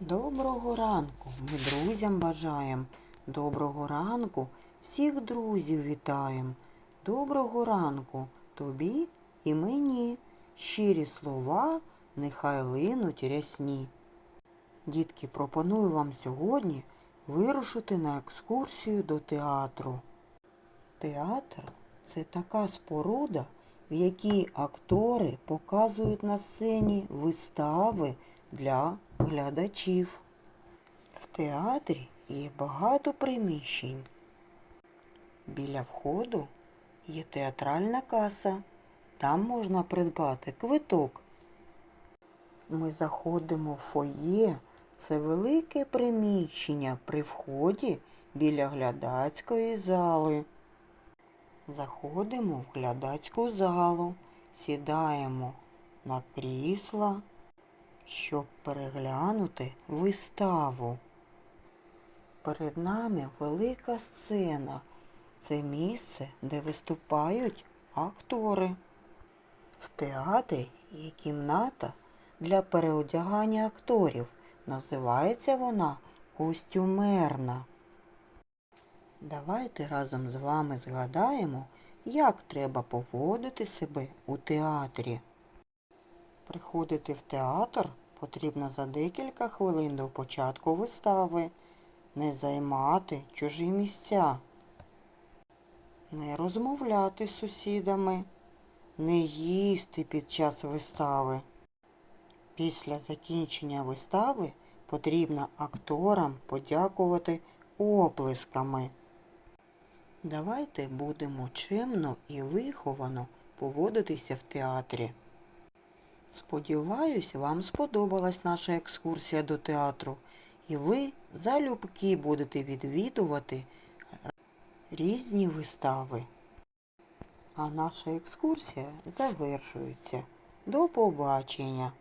Доброго ранку ми друзям бажаєм. Доброго ранку всіх друзів вітаєм. Доброго ранку тобі і мені. Щирі слова нехай линуть рясні. Дітки, пропоную вам сьогодні вирушити на екскурсію до театру. Театр це така споруда, в якій актори показують на сцені вистави для глядачів. В театрі є багато приміщень. Біля входу є театральна каса. Там можна придбати квиток. Ми заходимо в фоє. Це велике приміщення при вході біля глядацької зали. Заходимо в глядацьку залу, сідаємо на крісла, щоб переглянути виставу. Перед нами велика сцена. Це місце, де виступають актори. В театрі є кімната для переодягання акторів. Називається вона костюмерна. Давайте разом з вами згадаємо, як треба поводити себе у театрі. Приходити в театр потрібно за декілька хвилин до початку вистави, не займати чужі місця, не розмовляти з сусідами, не їсти під час вистави. Після закінчення вистави потрібно акторам подякувати оплесками. Давайте будемо чемно і виховано поводитися в театрі. Сподіваюсь, вам сподобалась наша екскурсія до театру, і ви залюбки будете відвідувати різні вистави. А наша екскурсія завершується. До побачення!